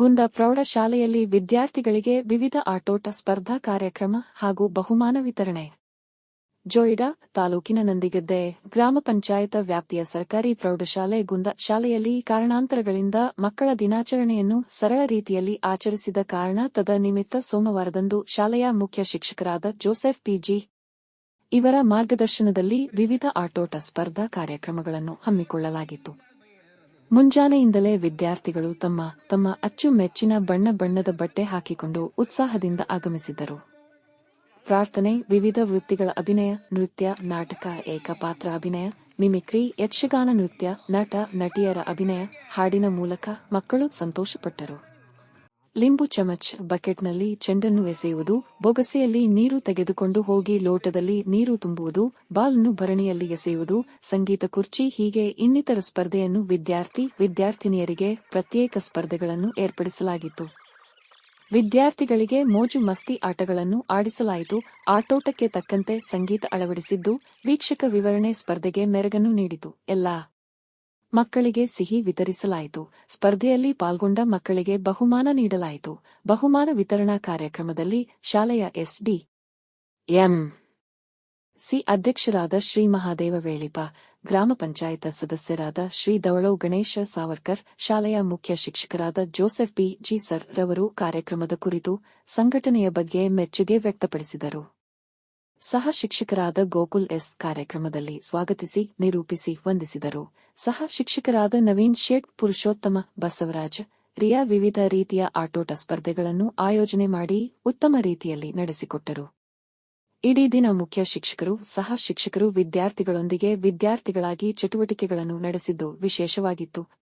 ಗುಂದ ಪ್ರೌಢಶಾಲೆಯಲ್ಲಿ ವಿದ್ಯಾರ್ಥಿಗಳಿಗೆ ವಿವಿಧ ಆಟೋಟ ಸ್ಪರ್ಧಾ ಕಾರ್ಯಕ್ರಮ ಹಾಗೂ ಬಹುಮಾನ ವಿತರಣೆ. ಜೋಯಿಡಾ ತಾಲೂಕಿನ ನಂದಿಗದ್ದೆ ಗ್ರಾಮ ಪಂಚಾಯತ ವ್ಯಾಪ್ತಿಯ ಸರ್ಕಾರಿ ಪ್ರೌಢಶಾಲೆ ಗುಂದ ಶಾಲೆಯಲ್ಲಿ ಕಾರಣಾಂತರಗಳಿಂದ ಮಕ್ಕಳ ದಿನಾಚರಣೆಯನ್ನು ಸರಳ ರೀತಿಯಲ್ಲಿ ಆಚರಿಸಿದ ಕಾರಣ ತದ ನಿಮಿತ್ತ ಸೋಮವಾರದಂದು ಶಾಲೆಯ ಮುಖ್ಯ ಶಿಕ್ಷಕರಾದ ಜೋಸೆಫ್ ಪಿಜಿ ಇವರ ಮಾರ್ಗದರ್ಶನದಲ್ಲಿ ವಿವಿಧ ಆಟೋಟ ಸ್ಪರ್ಧಾ ಕಾರ್ಯಕ್ರಮಗಳನ್ನು ಹಮ್ಮಿಕೊಳ್ಳಲಾಗಿತ್ತು. ಮುಂಜಾನೆಯಿಂದಲೇ ವಿದ್ಯಾರ್ಥಿಗಳು ತಮ್ಮ ತಮ್ಮ ಅಚ್ಚುಮೆಚ್ಚಿನ ಬಣ್ಣ ಬಣ್ಣದ ಬಟ್ಟೆ ಹಾಕಿಕೊಂಡು ಉತ್ಸಾಹದಿಂದ ಆಗಮಿಸಿದ್ದರು. ಪ್ರಾರ್ಥನೆ, ವಿವಿಧ ವೃತ್ತಿಗಳ ಅಭಿನಯ, ನೃತ್ಯ, ನಾಟಕ, ಏಕಪಾತ್ರ ಅಭಿನಯ, ಮಿಮಿಕ್ರಿ, ಯಕ್ಷಗಾನ ನೃತ್ಯ, ನಟ, ನಟಿಯರ ಅಭಿನಯ, ಹಾಡಿನ ಮೂಲಕ ಮಕ್ಕಳು ಸಂತೋಷಪಟ್ಟರು. ಲಿಂಬು ಚಮಚ್ ಬಕೆಟ್ನಲ್ಲಿ ಚೆಂಡನ್ನು ಎಸೆಯುವುದು, ಬೊಗಸೆಯಲ್ಲಿ ನೀರು ತೆಗೆದುಕೊಂಡು ಹೋಗಿ ಲೋಟದಲ್ಲಿ ನೀರು ತುಂಬುವುದು, ಬಾಲ್ನ್ನು ಭರಣಿಯಲ್ಲಿ ಎಸೆಯುವುದು, ಸಂಗೀತ ಕುರ್ಚಿ, ಹೀಗೆ ಇನ್ನಿತರ ಸ್ಪರ್ಧೆಯನ್ನು ವಿದ್ಯಾರ್ಥಿ, ವಿದ್ಯಾರ್ಥಿನಿಯರಿಗೆ ಪ್ರತ್ಯೇಕ ಸ್ಪರ್ಧೆಗಳನ್ನು ಏರ್ಪಡಿಸಲಾಗಿತ್ತು. ವಿದ್ಯಾರ್ಥಿಗಳಿಗೆ ಮೋಜು ಮಸ್ತಿ ಆಟಗಳನ್ನು ಆಡಿಸಲಾಯಿತು. ಆಟೋಟಕ್ಕೆ ತಕ್ಕಂತೆ ಸಂಗೀತ ಅಳವಡಿಸಿದ್ದು, ವೀಕ್ಷಕ ವಿವರಣೆ ಸ್ಪರ್ಧೆಗೆ ಮೆರಗನ್ನು ನೀಡಿತು. ಎಲ್ಲಾ ಮಕ್ಕಳಿಗೆ ಸಿಹಿ ವಿತರಿಸಲಾಯಿತು. ಸ್ಪರ್ಧೆಯಲ್ಲಿ ಪಾಲ್ಗೊಂಡ ಮಕ್ಕಳಿಗೆ ಬಹುಮಾನ ನೀಡಲಾಯಿತು. ಬಹುಮಾನ ವಿತರಣಾ ಕಾರ್ಯಕ್ರಮದಲ್ಲಿ ಶಾಲೆಯ ಎಸ್ಡಿ ಎಂ ಸಿ ಅಧ್ಯಕ್ಷರಾದ ಶ್ರೀ ಮಹಾದೇವ ವೇಳಿಪ, ಗ್ರಾಮ ಪಂಚಾಯತ ಸದಸ್ಯರಾದ ಶ್ರೀ ದವಳೋ ಗಣೇಶ ಸಾವರ್ಕರ್, ಶಾಲೆಯ ಮುಖ್ಯ ಶಿಕ್ಷಕರಾದ ಜೋಸೆಫ್ ಬಿ ಜಿ. ಸರ್ ರವರು ಕಾರ್ಯಕ್ರಮದ ಕುರಿತು ಸಂಘಟನೆಯ ಬಗ್ಗೆ ಮೆಚ್ಚುಗೆ ವ್ಯಕ್ತಪಡಿಸಿದರು. ಸಹ ಶಿಕ್ಷಕರಾದ ಗೋಕುಲ್ ಎಸ್ ಕಾರ್ಯಕ್ರಮದಲ್ಲಿ ಸ್ವಾಗತಿಸಿ, ನಿರೂಪಿಸಿ, ವಂದಿಸಿದರು. ಸಹ ಶಿಕ್ಷಕರಾದ ನವೀನ್ ಶೇಟ್, ಪುರುಷೋತ್ತಮ ಬಸವರಾಜ್, ರಿಯಾ ವಿವಿಧ ರೀತಿಯ ಆಟೋಟ ಸ್ಪರ್ಧೆಗಳನ್ನು ಆಯೋಜನೆ ಮಾಡಿ ಉತ್ತಮ ರೀತಿಯಲ್ಲಿ ನಡೆಸಿಕೊಟ್ಟರು. ಇಡೀ ದಿನ ಮುಖ್ಯ ಶಿಕ್ಷಕರು, ಸಹ ಶಿಕ್ಷಕರು ವಿದ್ಯಾರ್ಥಿಗಳೊಂದಿಗೆ ವಿದ್ಯಾರ್ಥಿಗಳಾಗಿ ಚಟುವಟಿಕೆಗಳನ್ನು ನಡೆಸಿದ್ದು ವಿಶೇಷವಾಗಿತ್ತು.